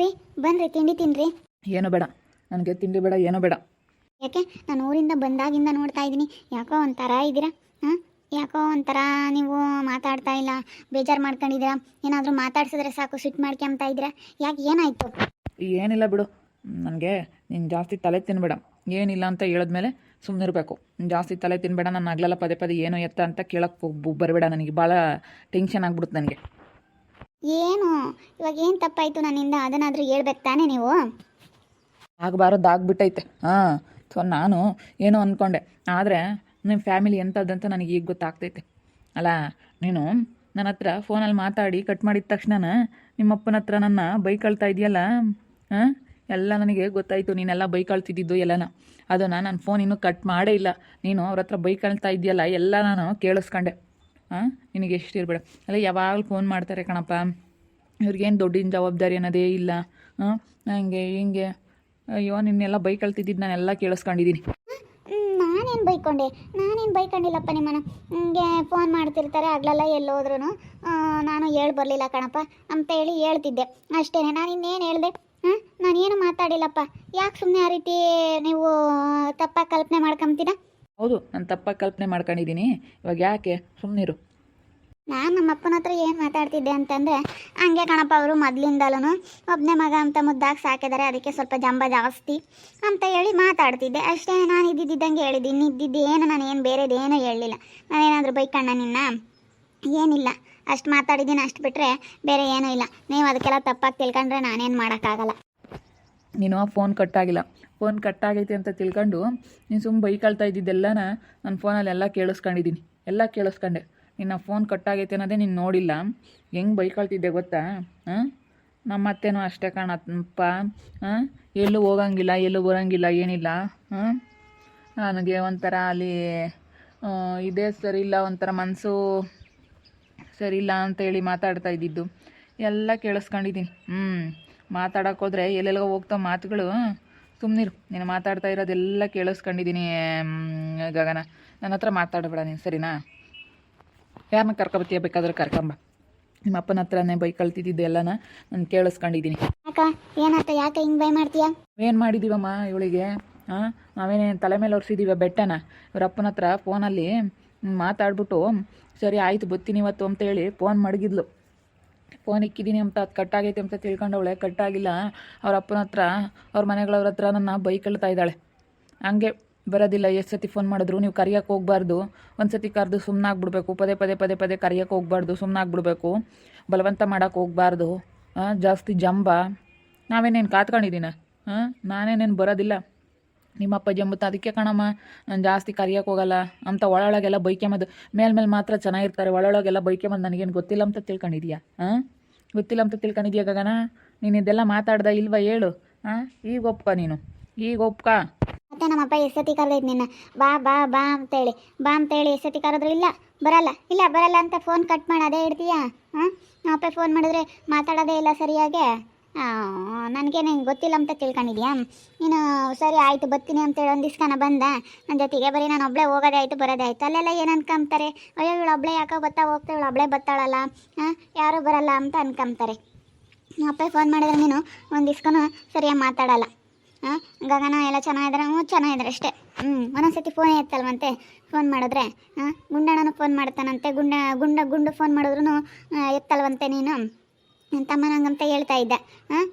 ರೀ ಬನ್ರಿ ತಿಂಡಿ ತಿನ್ರಿ. ಏನು ಬೇಡ. ನನಗೆ ತಿಂಡಿ ಬೇಡ ಏನೋ ಬೇಡ. ಯಾಕೆ? ನಾನು ಊರಿಂದ ಬಂದಾಗಿಂದ ನೋಡ್ತಾ ಇದ್ದೀನಿ. ಯಾಕೋ ಒಂಥರ ಇದ್ದೀರಾ ಹಾಂ? ಯಾಕೋ ಒಂಥರ ನೀವು ಮಾತಾಡ್ತಾ ಇಲ್ಲ ಬೇಜಾರು ಮಾಡ್ಕೊಂಡಿದ್ದೀರಾ? ಏನಾದರೂ ಮಾತಾಡ್ಸಿದ್ರೆ ಸಾಕು ಸಿಟ್ಟು ಮಾಡ್ಕೊಂತ ಇದ್ದೀರಾ? ಯಾಕೆ ಏನಾಯಿತು? ಏನಿಲ್ಲ ಬಿಡು. ನನಗೆ ನೀನು ಜಾಸ್ತಿ ತಲೆ ತಿನ್ಬೇಡ. ಏನಿಲ್ಲ ಅಂತ ಹೇಳಿದ್ಮೇಲೆ ಸುಮ್ಮನೆ ಇರಬೇಕು. ಜಾಸ್ತಿ ತಲೆ ತಿನ್ಬೇಡ ನಾನು ಆಗ್ಲೆಲ್ಲ ಪದೇ ಪದೇ ಏನು ಎತ್ತ ಅಂತ ಕೇಳಕ್ಕೆ ಬರಬೇಡ ನನಗೆ. ಭಾಳ ಟೆನ್ಷನ್ ಆಗ್ಬಿಡುತ್ತೆ ನನಗೆ. ಏನು? ಇವಾಗ ಏನು ತಪ್ಪಾಯಿತು ನನ್ನಿಂದ? ಅದನ್ನಾದರೂ ಹೇಳ್ಬೇಕು ತಾನೆ ನೀವು? ಆಗಬಾರದು, ಆಗ್ಬಿಟ್ಟೈತೆ. ಹಾಂ, ಸೊ ನಾನು ಏನೋ ಅಂದ್ಕೊಂಡೆ ಆದರೆ ನಿಮ್ಮ ಫ್ಯಾಮಿಲಿ ಎಂಥದ್ದಂತ ನನಗೆ ಈಗ ಗೊತ್ತಾಗ್ತೈತೆ. ಅಲ್ಲ, ನೀನು ನನ್ನ ಹತ್ರ ಫೋನಲ್ಲಿ ಮಾತಾಡಿ ಕಟ್ ಮಾಡಿದ ತಕ್ಷಣ ನಿಮ್ಮಪ್ಪನ ಹತ್ರ ನನ್ನ ಬೈಕ್ ಕಳ್ತಾ ಇದೆಯಲ್ಲ? ಹಾಂ, ಎಲ್ಲ ನನಗೆ ಗೊತ್ತಾಯಿತು. ನೀನೆಲ್ಲ ಬೈಕ್ ಕಳ್ತಿದ್ದಿದ್ದು ಎಲ್ಲನ. ಅದನ್ನು ನಾನು ಫೋನ್ ಇನ್ನೂ ಕಟ್ ಮಾಡೇ ಇಲ್ಲ. ನೀನು ಅವ್ರ ಹತ್ರ ಬೈಕ್ ಕಳ್ತಾ ಇದೆಯಲ್ಲ, ಎಲ್ಲ ನಾನು ಕೇಳಿಸ್ಕೊಂಡೆ. ಹಾಂ ನಿನಗೆ ಎಷ್ಟು ಇರಬೇಡ ಅಲ್ಲ, ಯಾವಾಗಲೂ ಫೋನ್ ಮಾಡ್ತಾರೆ ಕಣಪ್ಪ. ಇವ್ರಿಗೇನು ದೊಡ್ಡಿನ ಜವಾಬ್ದಾರಿ ಅನ್ನೋದೇ ಇಲ್ಲ. ಹಾಂ ಹಂಗೆ, ಹಿಂಗೆ. ಅಯ್ಯೋ, ನಿನ್ನೆಲ್ಲ ಬೈಕ್ ಕಳ್ತಿದ್ದಿದ್ದು ನಾನೆಲ್ಲ ಕೇಳಿಸ್ಕೊಂಡಿದ್ದೀನಿ ನಾನೇನು ಬೈಕೊಂಡೆ? ನಾನೇನು ಬೈಕೊಂಡಿಲ್ಲಪ್ಪ ನಿಮ್ಮನ ಹಿಂಗೆ ಫೋನ್ ಮಾಡ್ತಿರ್ತಾರೆ, ಆಗ್ಲೆಲ್ಲ ಎಲ್ಲೋದ್ರೂ ನಾನು ಹೇಳಿ ಬರಲಿಲ್ಲ ಕಣಪ್ಪ. ಅಂತ ಹೇಳಿ ಹೇಳ್ತಿದ್ದೆ. ಅಷ್ಟೇ ನಾನು ಇನ್ನೇನು ಹೇಳಿದೆ? ಹಾಂ ನಾನೇನು ಮಾತಾಡಿಲ್ಲಪ್ಪ. ಯಾಕೆ ಸುಮ್ಮನೆ ಆ ರೀತಿ ನೀವು ತಪ್ಪಾಗಿ ಕಲ್ಪನೆ ಮಾಡ್ಕೊಂತೀರಾ? ಹೌದು, ನಾನು ತಪ್ಪಾಗಿ ಕಲ್ಪನೆ ಮಾಡ್ಕೊಂಡಿದ್ದೀನಿ ಇವಾಗ ಯಾಕೆ? ಸುಮ್ಮನಿರು ನಾನು ನಮ್ಮ ಅಪ್ಪನ ಹತ್ರ ಏನು ಮಾತಾಡ್ತಿದ್ದೆ ಅಂತಂದರೆ, ಹಂಗೆ ಕಣಪ್ಪ ಅವರು ಮೊದಲಿಂದಲೂ ಒಬ್ಬನೇ ಮಗ ಅಂತ ಮುದ್ದಾಗಿ ಸಾಕಿದ್ದಾರೆ ಅದಕ್ಕೆ ಸ್ವಲ್ಪ ಜಂಬ ಜಾಸ್ತಿ ಅಂತ ಹೇಳಿ ಮಾತಾಡ್ತಿದ್ದೆ. ಅಷ್ಟೇ ನಾನು ಇದ್ದಿದ್ದಂಗೆ ಹೇಳಿದ್ದೀನಿ ಏನು, ನಾನು ಏನು ಬೇರೆದೇನು ಹೇಳಲಿಲ್ಲ. ನಾನೇನಾದರೂ ಬೈಕಣ್ಣ ನಿನ್ನ ಏನಿಲ್ಲ. ಅಷ್ಟು ಮಾತಾಡಿದ್ದೀನಿ, ಅಷ್ಟು ಬಿಟ್ಟರೆ ಬೇರೆ ಏನೂ ಇಲ್ಲ. ನೀವು ಅದಕ್ಕೆಲ್ಲ ತಪ್ಪಾಗಿ ತಿಳ್ಕೊಂಡ್ರೆ ನಾನೇನು ಮಾಡೋಕ್ಕಾಗಲ್ಲ. ನೀನು ಫೋನ್ ಕಟ್ಟಾಗಿಲ್ಲ. ಫೋನ್ ಕಟ್ಟಾಗೈತೆ ಅಂತ ತಿಳ್ಕೊಂಡು ನೀನು ಸುಮ್ಮ ಬೈಕಳ್ತಾ ಇದ್ದಿದ್ದೆಲ್ಲನ ನನ್ನ ಫೋನಲ್ಲಿ ಎಲ್ಲ ಕೇಳಿಸ್ಕೊಂಡಿದ್ದೀನಿ. ಎಲ್ಲ ಕೇಳಿಸ್ಕೊಂಡೆ. ನಿನ್ನ ಫೋನ್ ಕಟ್ಟಾಗೈತೆ ಅನ್ನೋದೇ ನೀನು ನೋಡಿಲ್ಲ. ಹೆಂಗೆ ಬೈಕಳ್ತಿದ್ದೆ ಗೊತ್ತಾ? ಹಾಂ ನಮ್ಮ ಅತ್ತೆನೂ ಅಷ್ಟೇ ಕಾಣಪ್ಪ ಹಾಂ ಎಲ್ಲೂ ಹೋಗಂಗಿಲ್ಲ ಎಲ್ಲೂ ಬರೋಂಗಿಲ್ಲ ಏನಿಲ್ಲ. ಹಾಂ ನನಗೆ ಒಂಥರ ಅಲ್ಲಿ ಆ, ಇದೇ ಸರಿ ಇಲ್ಲ ಒಂಥರ ಮನಸ್ಸು ಸರಿ ಇಲ್ಲ ಅಂತೇಳಿ ಮಾತಾಡ್ತಾ ಇದ್ದಿದ್ದು. ಎಲ್ಲ ಕೇಳಿಸ್ಕೊಂಡಿದ್ದೀನಿ. ಹ್ಞೂ ಮಾತಾಡೋಕೆ ಹೋದ್ರೆ ಹೋಗ್ತಾ ಮಾತುಗಳು. ಸುಮ್ಮನಿರು ನೀನು ಮಾತಾಡ್ತಾ ಇರೋದೆಲ್ಲ ಕೇಳಿಸ್ಕೊಂಡಿದ್ದೀನಿ ಗಗನ. ನನ್ನ ಹತ್ರ ಮಾತಾಡಬೇಡ ನೀನು ಸರಿನಾ? ಯಾರನ್ನ ಕರ್ಕೊಬತ್ತೀಯ ಬೇಕಾದ್ರೆ ಕರ್ಕೊಂಬ. ನಿಮ್ಮ ಅಪ್ಪನ ಹತ್ರನೇ ಎಲ್ಲನ ನಾನು ಕೇಳಿಸ್ಕೊಂಡಿದ್ದೀನಿ ಯಾಕ? ಏನಾಯ್ತ? ಯಾಕೆ ಹಿಂಗೆ ಬೈ ಮಾಡ್ತೀಯಾ? ಏನು ಮಾಡಿದ್ದೀವಮ್ಮ ಇವಳಿಗೆ? ಹಾಂ ನಾವೇನೇ ತಲೆ ಮೇಲೆ ಒರೆಸಿದ್ದೀವ ಬೆಟ್ಟನ? ಇವ್ರ ಅಪ್ಪನ ಹತ್ರ ಫೋನಲ್ಲಿ ಮಾತಾಡ್ಬಿಟ್ಟು ಸರಿ ಆಯ್ತು ಬತ್ತೀನಿ ಇವತ್ತು ಅಂತೇಳಿ ಫೋನ್ ಮಡಗಿದ್ಲು. ಫೋನ್ ಇಕ್ಕಿದ್ದೀನಿ ಅಂತ ಅದು ಕಟ್ಟಾಗೈತೆ ಅಂತ ತಿಳ್ಕೊಂಡವಳೆ, ಕಟ್ಟಾಗಿಲ್ಲ. ಅವ್ರ ಅಪ್ಪನ ಹತ್ರ, ಅವ್ರ ಮನೆಗಳವ್ರ ಹತ್ರ ನನ್ನ ಬೈಕ್ ಕಳ್ತಾ ಇದ್ದಾಳೆ. ಹಂಗೆ ಬರೋದಿಲ್ಲ, ಎಷ್ಟು ಸತಿ ಫೋನ್ ಮಾಡಿದ್ರು, ನೀವು ಕರಿಯಕ್ಕೆ ಹೋಗ್ಬಾರ್ದು. ಒಂದು ಸತಿ ಕರೆದು ಸುಮ್ಮನಾಗ್ಬಿಡ್ಬೇಕು ಪದೇ ಪದೇ ಪದೇ ಪದೇ ಕರಿಯೋಕೆ ಹೋಗ್ಬಾರ್ದು ಸುಮ್ಮನಾಗ್ಬಿಡ್ಬೇಕು ಬಲವಂತ ಮಾಡೋಕ್ಕೆ ಹೋಗ್ಬಾರ್ದು. ಜಾಸ್ತಿ ಜಂಬ. ನಾವೇನೇನು ಕಾತ್ಕೊಂಡಿದ್ದೀನ? ಹಾಂ ನಾನೇನೇನು ಬರೋದಿಲ್ಲ. ನಿಮ್ಮಪ್ಪ ಜಂಬುತ್ತ ಅದಕ್ಕೆ ಕಣಮ್ಮ, ನಾನು ಜಾಸ್ತಿ ಕರಿಯೋಕೆ ಹೋಗಲ್ಲ. ಅಂತ ಒಳೊಳಗೆಲ್ಲ ಬೈಕೆಂಬದು ಮೇಲ್ಮೇಲೆ ಮಾತ್ರ ಚೆನ್ನಾಗಿರ್ತಾರೆ. ಒಳೊಳಗೆಲ್ಲ ಬೈಕೆಂಬದು ನನಗೇನು ಗೊತ್ತಿಲ್ಲ ಅಂತ ತಿಳ್ಕೊಂಡಿದ್ಯಾ? ಹಾಂ ಗೊತ್ತಿಲ್ಲ ಅಂತ ತಿಳ್ಕೊಂಡಿದ್ಯಾ ಗಗನ? ನೀನು ಇದೆಲ್ಲ ಮಾತಾಡ್ದ ಇಲ್ವಾ ಹೇಳು. ಹಾಂ ಈಗ ಒಪ್ಕ ನೀನು. ಈಗ ಒಪ್ಕ. ಮತ್ತೆ ನಮ್ಮಪ್ಪ ಎಷ್ಟೊತ್ತಿ ಕರೆದಿದ್ದು ನಿನ್ನ. ಬಾ ಬಾ ಬಾ ಅಂತೇಳಿ. ಬಾ ಅಂತೇಳಿ ಎಷ್ಟೊತ್ತಿ ಕರೆದ್ರು ಇಲ್ಲ. ಬರಲ್ಲ. ಇಲ್ಲ, ಬರಲ್ಲ ಅಂತ ಫೋನ್ ಕಟ್ ಮಾಡಿ, ಅದೇ ಇಡ್ತೀಯಾ? ಹಾಂ ನಮ್ಮಪ್ಪ ಫೋನ್ ಮಾಡಿದ್ರೆ ಮಾತಾಡೋದೇ ಇಲ್ಲ ಸರಿಯಾಗಿ. ನನಗೇನು ಗೊತ್ತಿಲ್ಲ ಅಂತ ತಿಳ್ಕೊಂಡಿದ್ಯಾ? ನೀನು ಸರಿ ಆಯಿತು, ಬರ್ತೀನಿ ಅಂತೇಳಿ ಒಂದು ದಿಸ್ಕನ ಬಂದ. ನನ್ನ ಜೊತೆಗೆ ಬರೀ ನಾನು ಒಬ್ಳೆ ಹೋಗೋದೇ ಆಯಿತು, ಬರೋದೇ ಆಯಿತು. ಅಲ್ಲೆಲ್ಲ ಏನು ಅನ್ಕೊಂತಾರೆ ಅಯ್ಯೋ, ಇವಳು ಒಬ್ಬಳೇ ಯಾಕೋ ಬರ್ತಾ ಹೋಗ್ತಾ ಇವಳು ಒಬ್ಬಳೇ ಬತ್ತಾಳಲ್ಲ ಹಾಂ ಯಾರೂ ಬರಲ್ಲ ಅಂತ ಅನ್ಕೊಂತಾರೆ ಅಪ್ಪ ಫೋನ್ ಮಾಡಿದ್ರೆ ನೀನು ಒಂದು ದಿಸ್ಕನು ಸರಿಯಾಗಿ ಮಾತಾಡಲ್ಲ. ಹಾಂ ಗಗನ ಎಲ್ಲ ಚೆನ್ನಾಗಿದ್ರೆ, ಹ್ಞೂ ಚೆನ್ನಾಗಿದ್ರೆ ಅಷ್ಟೇ. ಹ್ಞೂ ಒಂದೊಂದ್ಸತಿ ಫೋನೇ ಎತ್ತಲ್ವಂತೆ? ಫೋನ್ ಮಾಡಿದ್ರೆ ಹಾಂ ಗುಂಡಣ್ಣನೂ ಫೋನ್ ಮಾಡ್ತಾನಂತೆ. ಗುಂಡ ಗುಂಡ, ಗುಂಡು ಫೋನ್ ಮಾಡಿದ್ರು ಎತ್ತಲ್ವಂತೆ ನೀನು? ನನ್ನ ತಮ್ಮನಂಗಂತ ಹೇಳ್ತಾ ಇದ್ದ. ಹಾಂ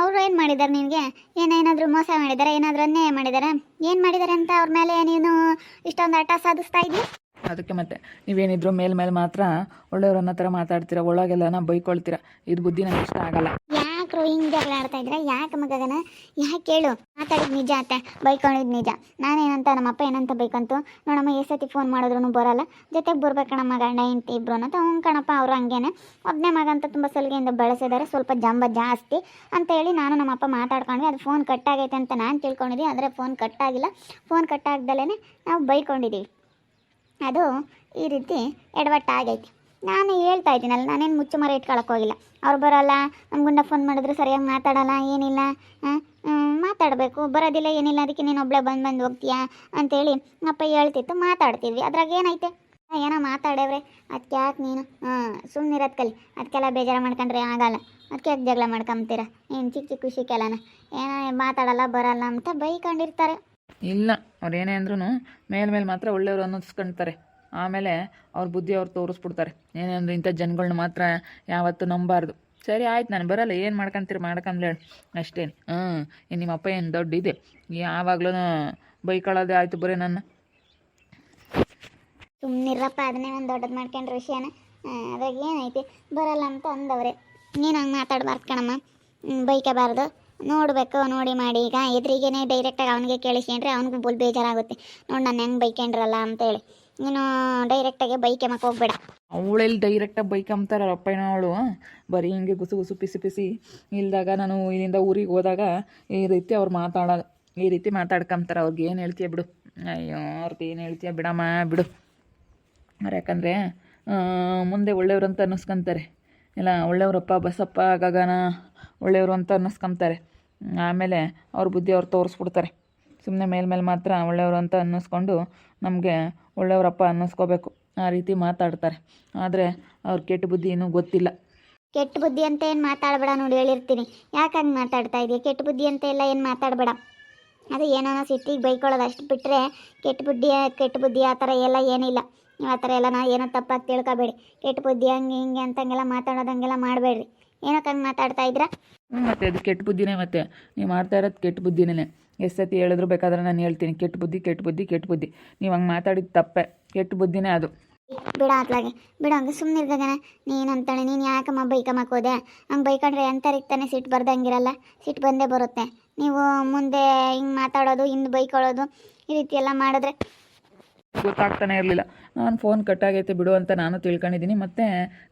ಅವರು ಏನು ಮಾಡಿದ್ದಾರೆ ನಿನಗೆ? ಏನೇನಾದರೂ ಮೋಸ ಮಾಡಿದ್ದಾರೆ ಏನಾದರೂ ಅನ್ಯಾಯ ಮಾಡಿದ್ದಾರೆ ಏನು ಮಾಡಿದ್ದಾರೆ ಅಂತ ಅವ್ರ ಮೇಲೆ ನೀನು ಇಷ್ಟೊಂದು ಆಟ ಸಾಧಿಸ್ತಾ ಇದ್ದೀನಿ ಅದಕ್ಕೆ ಮತ್ತೆ ನೀವೇನಿದ್ರು ಮೇಲ್ಮೇಲೆ ಮಾತ್ರ ಒಳ್ಳೆಯವ್ರನ್ನ ಥರ ಮಾತಾಡ್ತೀರಾ ಒಳಗೆಲ್ಲ ಬೈಕೊಳ್ತೀರಾ. ಇದು ಬುದ್ಧಿ ನನಗೆ ಇಷ್ಟ ಆಗಲ್ಲ. ಯಾಕ್ರು ಹಿಂಗೆ ಆಡ್ತಾ ಇದ್ರೆ ಯಾಕೆ ಮಗನ ಯಾಕೆ ಕೇಳು? ಮಾತಾಡಿದ ನಿಜ ಅತ್ತೆ ಬೈಕೊಂಡಿದ್ದು ನಿಜ. ನಾನೇನಂತ ನಮ್ಮಪ್ಪ ಏನಂತ ಬೈಕಂತು? ನೋಡಮ್ಮ ಎಷ್ಟು ಸತಿ ಫೋನ್ ಮಾಡಿದ್ರು ಬರಲ್ಲ. ಜೊತೆಗೆ ಬರ್ಬೇಕಣಮ್ಮ ಗಂಡ, ಹೆಂಡತಿ ಇಬ್ರು ಅಂತ. ಹ್ಞೂ ಕಣಪ್ಪ, ಅವರು ಹಂಗೇನೆ. ಒಬ್ಬನೇ ಮಗ ಅಂತ ತುಂಬ ಸಲಿಗೆಯಿಂದ ಬಳಸಿದ್ದಾರೆ ಸ್ವಲ್ಪ ಜಂಬ ಜಾಸ್ತಿ ಅಂತ ಹೇಳಿ ನಾನು ನಮ್ಮಪ್ಪ ಮಾತಾಡ್ಕೊಂಡ್ವಿ. ಅದು ಫೋನ್ ಕಟ್ಟಾಗೈತೆ ಅಂತ ನಾನು ತಿಳ್ಕೊಂಡಿದ್ದೆ, ಆದರೆ ಫೋನ್ ಕಟ್ಟಾಗಿಲ್ಲ ಫೋನ್ ಕಟ್ಟಾಗ್ದಲೇ ನಾವು ಬೈಕೊಂಡಿದ್ದೀವಿ ಅದು ಈ ರೀತಿ ಎಡವಟ್ಟಾಗೈತಿ. ನಾನು ಹೇಳ್ತಾ ಇದ್ದೀನಲ್ಲ, ನಾನೇನು ಮುಚ್ಚು ಮರ ಹೋಗಿಲ್ಲ. ಅವ್ರು ಬರೋಲ್ಲ ನಮ್ಮ ಗುಂಡ ಫೋನ್ ಮಾಡಿದ್ರು ಸರಿಯಾಗಿ ಮಾತಾಡಲ್ಲ, ಏನಿಲ್ಲ ಮಾತಾಡಬೇಕು, ಬರೋದಿಲ್ಲ, ಏನಿಲ್ಲ, ಅದಕ್ಕೆ ನೀನು ಒಬ್ಬಳೆ ಬಂದು ಬಂದು ಹೋಗ್ತೀಯಾ ಅಂತೇಳಿ ಅಪ್ಪ ಹೇಳ್ತಿತ್ತು, ಮಾತಾಡ್ತಿದ್ವಿ. ಅದ್ರಾಗ ಏನೈತೆ ಏನೋ ಮಾತಾಡೇವ್ರೆ ಅದಕ್ಕೆ ಯಾಕೆ ನೀನು? ಹಾಂ ಸುಮ್ಮನಿರೋದು ಕಲಿ ಅದಕ್ಕೆಲ್ಲ ಬೇಜಾರು ಮಾಡ್ಕೊಂಡ್ರೆ ಆಗಲ್ಲ. ಅದಕ್ಕೆ ಯಾಕೆ ಜಗಳ ಮಾಡ್ಕೊಂಬ್ತೀರ? ಏನು ಚಿಕ್ಕ ಚಿಕ್ಕ ವಿಷಯಕ್ಕೆಲ್ಲನ ಏನೋ ಮಾತಾಡಲ್ಲ, ಬರಲ್ಲ ಅಂತ ಬೈಕೊಂಡಿರ್ತಾರೆ. ಇಲ್ಲ, ಅವ್ರು ಏನೇ ಅಂದ್ರೂ ಮೇಲೆ ಮೇಲೆ ಮಾತ್ರ ಒಳ್ಳೆಯವರು ಆಮೇಲೆ ಅವ್ರ ಬುದ್ಧಿ ಅವ್ರು ತೋರಿಸ್ಬಿಡ್ತಾರೆ. ಏನೇ ಅಂದ್ರೆ ಇಂಥ ಜನಗಳ್ನ ಮಾತ್ರ ಯಾವತ್ತೂ ನಂಬಾರ್ದು. ಸರಿ, ಆಯ್ತು ನಾನು ಬರಲ್ಲ. ಏನು ಮಾಡ್ಕೊಂತೀರಿ? ಅಷ್ಟೇ ಏನು ನಿಮ್ಮ ಅಪ್ಪ ಏನು ದೊಡ್ಡ ಇದೆ. ಯಾವಾಗ್ಲೂ ಬೈಕೊಳ್ಳೋದೇ ಆಯಿತು ಬರೀ ನನ್ನ. ಸುಮ್ಮನಿರಪ್ಪ ಅದನ್ನೇ ಒಂದು ದೊಡ್ಡದು ಮಾಡ್ಕೊಂಡ್ರೆ ವಿಷಯನ. ಅದಾಗ ಏನೈತಿ? ಬರಲ್ಲ ಅಂತ ಅಂದವ್ರೆ. ನೀನು ಹಂಗೆ ಮಾತಾಡಬಾರ್ದು ಕಣಮ್ಮ. ಬೈಕಬಾರ್ದು. ನೋಡಬೇಕು, ನೋಡಿ ಮಾಡಿ. ಈಗ ಎದುರಿಗೇನೆ ಡೈರೆಕ್ಟಾಗಿ ಅವನಿಗೆ ಕೇಳಿಸ್ಕೊಂಡ್ರೆ ಅವನಿಗೂ ಬುಲ್ ಬೇಜಾರಾಗುತ್ತೆ. ನೋಡಿ ನಾನು ಹೆಂಗೆ ಬೈಕೊಂಡ್ರಲ್ಲ ಅಂತೇಳಿ. ನೀನು ಡೈರೆಕ್ಟಾಗಿ ಬೈಕ್ ಎಮಕ್ಕೆ ಹೋಗ್ಬೇಡ. ಅವಳೆಲ್ಲಿ ಡೈರೆಕ್ಟಾಗಿ ಬೈಕಂಬ್ತಾರ ಅಪ್ಪಯ್ಯನ ಅವಳು ಬರೀ ಹಿಂಗೆ ಗುಸು ಗುಸು ಪಿಸಿ ಪಿಸಿ ಇಲ್ದಾಗ ನಾನು ಇಲ್ಲಿಂದ ಊರಿಗೆ ಹೋದಾಗ ಈ ರೀತಿ ಅವ್ರು ಮಾತಾಡ, ಈ ರೀತಿ ಮಾತಾಡ್ಕೊಂತಾರೆ ಅವ್ರಿಗೆ. ಏನು ಹೇಳ್ತೀಯ ಬಿಡು. ಅಯ್ಯೋ ಅವ್ರದ್ದು ಏನು ಹೇಳ್ತೀಯ ಬಿಡಮ್ಮ, ಬಿಡು. ಅವ್ರು ಯಾಕಂದರೆ ಮುಂದೆ ಒಳ್ಳೆಯವ್ರು ಅಂತ ಅನ್ನಿಸ್ಕೊಂತಾರೆ. ಇಲ್ಲ ಒಳ್ಳೆಯವರಪ್ಪ ಬಸಪ್ಪ, ಗಗನ ಒಳ್ಳೆಯವರು ಅಂತ ಅನ್ನಿಸ್ಕೊಂತಾರೆ ಆಮೇಲೆ ಅವ್ರ ಬುದ್ಧಿ ಅವ್ರು ತೋರಿಸ್ಬಿಡ್ತಾರೆ. ಸುಮ್ಮನೆ ಮೇಲ್ಮೇಲೆ ಮಾತ್ರ ಒಳ್ಳೆಯವರು ಅಂತ ಅನ್ನಿಸ್ಕೊಂಡು ನಮಗೆ ಒಳ್ಳೆಯವರಪ್ಪ ಅನ್ನಿಸ್ಕೋಬೇಕು. ಆ ರೀತಿ ಮಾತಾಡ್ತಾರೆ. ಆದರೆ ಅವ್ರ ಕೆಟ್ಟ ಬುದ್ಧಿ ಏನೂ ಗೊತ್ತಿಲ್ಲ. ಕೆಟ್ಟ ಬುದ್ಧಿ ಅಂತ ಏನು ಮಾತಾಡಬೇಡ ನೋಡಿ ಹೇಳಿರ್ತೀನಿ. ಯಾಕೆ ಹಂಗೆ ಮಾತಾಡ್ತಾ ಇದೆಯಾ? ಕೆಟ್ಟ ಬುದ್ಧಿ ಅಂತ ಎಲ್ಲ ಏನು ಮಾತಾಡಬೇಡ. ಅದು ಏನೋ ಸಿಟ್ಟಿಗೆ ಬೈಕೊಳ್ಳೋದು ಅಷ್ಟು ಬಿಟ್ಟರೆ ಕೆಟ್ಟ ಬುದ್ಧಿ ಕೆಟ್ಟ ಬುದ್ಧಿ ಆ ಥರ ಎಲ್ಲ ಏನಿಲ್ಲ. ನೀವು ಆ ಥರ ಎಲ್ಲ ನಾ ಏನೋ ತಪ್ಪಾಗಿ ತಿಳ್ಕೊಬೇಡಿ. ಕೆಟ್ಟ ಬುದ್ಧಿ ಹಂಗೆ ಹಿಂಗೆ ಅಂತಂಗೆಲ್ಲ ಮಾತಾಡೋದಂಗೆಲ್ಲ ಮಾಡಬೇಡ್ರಿ. ಏನಕ್ಕೆ ಹಂಗೆ ಮಾತಾಡ್ತಾ ಇದ್ದೀರಾ ಹ್ಞೂ ಮತ್ತೆ ಅದು ಕೆಟ್ಟ ಬುದ್ಧಿನೇ ಮತ್ತೆ. ನೀವು ಮಾಡ್ತಾ ಇರೋದು ಕೆಟ್ಟ ಬುದ್ಧಿನೇ ಎಷ್ಟು ಸತಿ ಹೇಳಿದ್ರು ಬೇಕಾದ್ರೆ ನಾನು ಹೇಳ್ತೀನಿ. ಕೆಟ್ಟ ಬುದ್ಧಿ ಕೆಟ್ಟ ಬುದ್ಧಿ ಕೆಟ್ಟ ಬುದ್ಧಿ. ನೀವು ಹಂಗೆ ಮಾತಾಡಿದ ತಪ್ಪೆ. ಕೆಟ್ಟ ಬುದ್ಧಿನೇ ಅದು. ಬಿಡ ಅತ್ಲಾಗೆ. ಬಿಡ, ಹಂಗೆ ಸುಮ್ಮನೆ ಇರ್ದಾಗನ. ನೀನು ಅಂತಾಳೆ, ನೀನು ಯಾಕಮ್ಮ ಬೈಕಮ್ಮಕ್ಕೆ ಹೋದೆ? ಹಂಗೆ ಬೈಕೊಂಡ್ರೆ ಎಂಥರಿಗೆ ತಾನೇ ಸಿಟ್ಟು ಬರ್ದಂಗಿರಲ್ಲ? ಸಿಟ್ಟು ಬಂದೇ ಬರುತ್ತೆ. ನೀವು ಮುಂದೆ ಹಿಂಗೆ ಮಾತಾಡೋದು, ಹಿಂದೆ ಬೈಕೊಳ್ಳೋದು ಈ ರೀತಿ ಎಲ್ಲ ಮಾಡಿದ್ರೆ ಗೊತ್ತಾಗ್ತಾನೆ ಇರಲಿಲ್ಲ. ನಾನು ಫೋನ್ ಕಟ್ಟಾಗೈತೆ ಬಿಡು ಅಂತ ನಾನು ತಿಳ್ಕೊಂಡಿದ್ದೀನಿ, ಮತ್ತೆ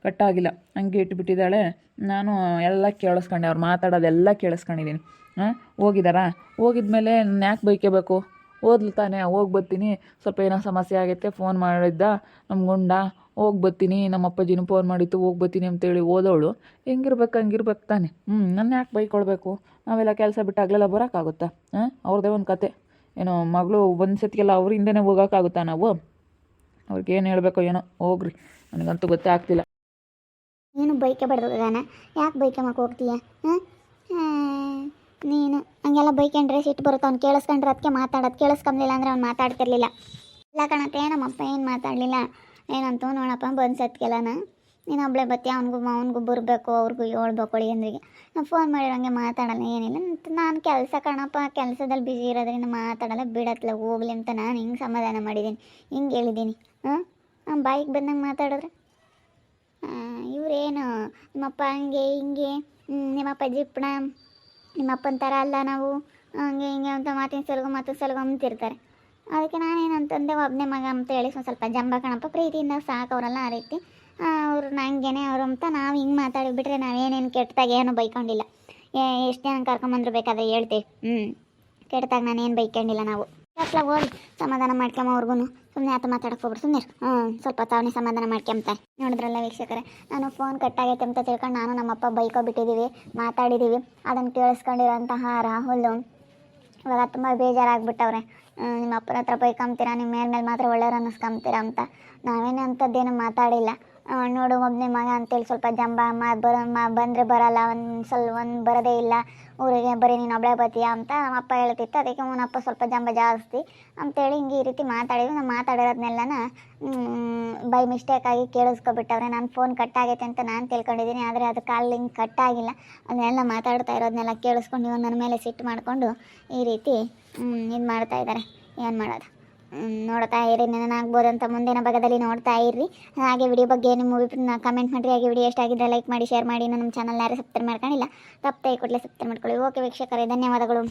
ಕಟ್ಟಾಗಿಲ್ಲ ಹಂಗೆ ಇಟ್ಬಿಟ್ಟಿದ್ದಾಳೆ. ನಾನು ಎಲ್ಲ ಕೇಳಿಸ್ಕೊಂಡೆ, ಅವ್ರು ಮಾತಾಡೋದೆಲ್ಲ ಕೇಳಿಸ್ಕೊಂಡಿದ್ದೀನಿ. ಹಾಂ ಹೋಗಿದ್ದಾರಾ? ಹೋಗಿದ್ಮೇಲೆ ನಾನು ಯಾಕೆ ಬೈಕೋಬೇಕು ಓದ್ಲು ತಾನೆ, ಹೋಗಿ ಬರ್ತೀನಿ. ಸ್ವಲ್ಪ ಏನೋ ಸಮಸ್ಯೆ ಆಗೈತೆ ಫೋನ್ ಮಾಡಿದ್ದ ನಮ್ಮ ಗುಂಡ. ಹೋಗಿ ಬರ್ತೀನಿ, ನಮ್ಮ ಅಪ್ಪಾಜಿನೂ ಫೋನ್ ಮಾಡಿತ್ತು, ಹೋಗಿ ಬರ್ತೀನಿ ಅಂತೇಳಿ ಓದೋಳು ಹೆಂಗಿರ್ಬೇಕು, ಹಂಗಿರ್ಬೇಕು ತಾನೆ. ಹ್ಞೂ ನಾನು ಯಾಕೆ ಬೈಕೊಳ್ಬೇಕು? ನಾವೆಲ್ಲ ಕೆಲಸ ಬಿಟ್ಟು ಆಗಲೆಲ್ಲ ಬರೋಕ್ಕಾಗುತ್ತಾ? ಹಾಂ ಅವ್ರದ್ದೇ ಒಂದು ಕತೆ. ಏನೋ ಮಗಳು ಒಂದು ಸತಿಗೆಲ್ಲ ಅವ್ರ ಹಿಂದೆನೇ ಹೋಗೋಕ್ಕಾಗುತ್ತಾ ನಾವು? ಅವ್ರಿಗೆ ಏನು ಹೇಳಬೇಕೋ ಏನೋ, ಹೋಗ್ರಿ. ನನಗಂತೂ ಗೊತ್ತೇ ಆಗ್ತಿಲ್ಲ. ನೀನು ಬೈಕೆ ಬಡ್ದಾನ ಯಾಕೆ ಬೈಕಮ್ಮಕ್ಕೆ ಹೋಗ್ತೀಯ? ಹಾಂ, ನೀನು. ಹಂಗೆಲ್ಲ ಬೈಕೊಂಡ್ರೆ ಸಿಟ್ಟು ಬರುತ್ತೆ. ಅವ್ನು ಕೇಳಿಸ್ಕೊಂಡ್ರೆ ಅದಕ್ಕೆ ಮಾತಾಡೋದು. ಕೇಳಿಸ್ಕೊಂಬಲಿಲ್ಲ ಅಂದ್ರೆ ಅವ್ನು ಮಾತಾಡ್ತಿರ್ಲಿಲ್ಲ. ಇಲ್ಲ ಕಣತ್ತೆ ನಮ್ಮಪ್ಪ ಏನು ಮಾತಾಡಲಿಲ್ಲ. ಏನಂತೂ ನೋಡಪ್ಪ ಬಂದು ಸತ್ಗೆಲ್ಲನ. ನೀನು ಒಬ್ಳೆ ಬತ್ತಿ, ಅವ್ನಿಗೂ ಅವ್ನಿಗೂ ಬರಬೇಕು, ಅವ್ರಿಗೂ ಹೇಳ್ಬೇಕು ಅಳಿಯಂದ್ರಿಗೆ ನಾನು ಫೋನ್ ಮಾಡಿರೋಂಗೆ ಮಾತಾಡಲ್ಲ, ಏನಿಲ್ಲ. ನಾನು ಕೆಲಸ ಕಣಪ್ಪ, ಕೆಲಸದಲ್ಲಿ ಬ್ಯುಸಿ ಇರೋದ್ರಿಂದ ಮಾತಾಡಲ್ಲ, ಬಿಡತ್ಲ, ಹೋಗ್ಲಿ ಅಂತ ನಾನು ಹಿಂಗೆ ಸಮಾಧಾನ ಮಾಡಿದ್ದೀನಿ. ಹಿಂಗೆ ಹೇಳಿದ್ದೀನಿ. ಹಾಂ? ನಮ್ಮ ಬಾಯಿಗೆ ಬಂದಂಗೆ ಮಾತಾಡಿದ್ರೆ? ಇವರೇನು, ನಿಮ್ಮಪ್ಪ ಹಂಗೆ, ಹಿಂಗೆ ನಿಮ್ಮಪ್ಪ ಜಿಪ್ಪಣ ನಿಮ್ಮಪ್ಪನ ಥರ ಅಲ್ಲ ನಾವು? ಹಂಗೆ, ಹಿಂಗೆ ಅಂತ ಮಾತಿನ ಸಲಗು ಮತ್ತೆ ಸಲಗು ಅಂತಿರ್ತಾರೆ. ಅದಕ್ಕೆ ನಾನೇನಂತಂದೆ ಒಬ್ಬನೇ ಮಗ ಅಂತ ಹೇಳಿ ಸ್ವಲ್ಪ ಜಂಬ ಕಣಪ್ಪ, ಪ್ರೀತಿಯಿಂದ ಸಾಕು ಅವರೆಲ್ಲ ಆ ರೀತಿ. ಅವ್ರು ನಂಗೆನೇ ಅವ್ರು ಅಂತ ನಾವು ಹಿಂಗೆ ಮಾತಾಡಿಬಿಟ್ರೆ ನಾವೇನೇನು ಕೆಟ್ಟದಾಗ ಏನು ಬೈಕೊಂಡಿಲ್ಲ. ಎಷ್ಟು ಜನ ಕರ್ಕೊಂಬಂದ್ರು ಬೇಕಾದ್ರೆ ಹೇಳ್ತೀವಿ ಹ್ಞೂ ಕೆಟ್ಟದಾಗ ನಾನೇನು ಬೈಕೊಂಡಿಲ್ಲ ನಾವು. ಕತ್ಲ ಹೋಗಿ, ಸಮಾಧಾನ ಮಾಡ್ಕೊಂಬ ಅವ್ರಿಗೂ ಸುಮ್ಮನೆ ಆತ ಮಾತಾಡಕ್ಕೆ ಹೋಗ್ಬಿಡು ಸುಮ್ಮನೆ ಹ್ಞೂ ಸ್ವಲ್ಪ ತಾವನೇ ಸಮಾಧಾನ ಮಾಡ್ಕೊಂತಾರೆ ನೋಡಿದ್ರಲ್ಲ ವೀಕ್ಷಕರೇ, ನಾನು ಫೋನ್ ಕಟ್ಟಾಗೈತೆ ಅಂತ ತಿಳ್ಕೊಂಡು ನಾನು ನಮ್ಮಪ್ಪ ಬೈಕೊಬಿಟ್ಟಿದ್ದೀವಿ ಮಾತಾಡಿದ್ದೀವಿ ಅದನ್ನು ಕೇಳಿಸ್ಕೊಂಡಿರೋಂತಹ ರಾಹುಲ್. ಇವಾಗ ತುಂಬ ಬೇಜಾರಾಗ್ಬಿಟ್ಟವ್ರೆ. ನಿಮ್ಮ ಅಪ್ಪನ ಹತ್ರ ಬೈಕೊಂತೀರಾ ನಿಮ್ಮ ಮೇಲೆ ಮಾತ್ರ ಒಳ್ಳೆಯವ್ರು ಅನ್ನಿಸ್ಕೊಂತೀರಾ ಅಂತ. ನಾವೇನು ಅಂಥದ್ದೇನು ಮಾತಾಡಿಲ್ಲ. ನೋಡು ಒಬ್ಬನೇ ಮಗ ಅಂತೇಳಿ ಸ್ವಲ್ಪ ಜಂಬ ಬರ ಬಂದರೆ ಬರಲ್ಲ, ಒಂದು ಸಲ ಒಂದು ಬರೋದೇ ಇಲ್ಲ. ಊರಿಗೆ ಬರೀ ನೀನು ಒಬ್ಬಳೇ ಬತ್ತೀಯ ಅಂತ ನಮ್ಮ ಅಪ್ಪ ಹೇಳ್ತಿತ್ತು. ಅದಕ್ಕೆ ಅವನಪ್ಪ ಸ್ವಲ್ಪ ಜಂಬ ಜಾಸ್ತಿ ಅಂತೇಳಿ ಹಿಂಗೆ ಈ ರೀತಿ ಮಾತಾಡಿದ್ವಿ. ನಾವು ಮಾತಾಡಿರೋದನ್ನೆಲ್ಲನ ಬೈ ಮಿಸ್ಟೇಕಾಗಿ ಕೇಳಿಸ್ಕೊಬಿಟ್ಟವ್ರೆ. ನಾನು ಫೋನ್ ಕಟ್ಟಾಗೈತೆ ಅಂತ ನಾನು ತಿಳ್ಕೊಂಡಿದ್ದೀನಿ. ಆದರೆ ಅದು ಕಾಲ್ ಲಿಂಕ್ ಕಟ್ಟಾಗಿಲ್ಲ ಅದನ್ನೆಲ್ಲ ಮಾತಾಡ್ತಾ ಇರೋದನ್ನೆಲ್ಲ ಕೇಳಿಸ್ಕೊಂಡು ನನ್ನ ಮೇಲೆ ಸಿಟ್ಟು ಮಾಡಿಕೊಂಡು ಈ ರೀತಿ ಇದು ಮಾಡ್ತಾ ಇದ್ದಾರೆ ಏನು ಮಾಡೋದು? ನೋಡ್ತಾ ಇರಿ ಅಂತ ಮುಂದಿನ ಭಾಗದಲ್ಲಿ ನೋಡ್ತಾ ಇರ್ರಿ. ಹಾಗೆ ವಿಡಿಯೋ ಬಗ್ಗೆ ನಿಮ್ಮ ಅಭಿಪ್ರಾಯ ಕಮೆಂಟ್ ಮಾಡಿರಿ. ಹಾಗೆ ವಿಡಿಯೋ ಎಷ್ಟಾಗಿದ್ದರೆ ಲೈಕ್ ಮಾಡಿ ಶೇರ್ ಮಾಡಿ. ನಮ್ಮ ಚಾನಲ್ ಯಾರು ಸಬ್ಸ್ಕ್ರೈಬ್ ಮಾಡ್ಕೊಂಡಿಲ್ಲ, ತಪ್ಪದೆ ಕೂಡಲೇ ಸಬ್ಸ್ಕ್ರೈಬ್ ಮಾಡ್ಕೊಳ್ಳಿ. ಓಕೆ ವೀಕ್ಷಕರೇ, ಧನ್ಯವಾದಗಳು.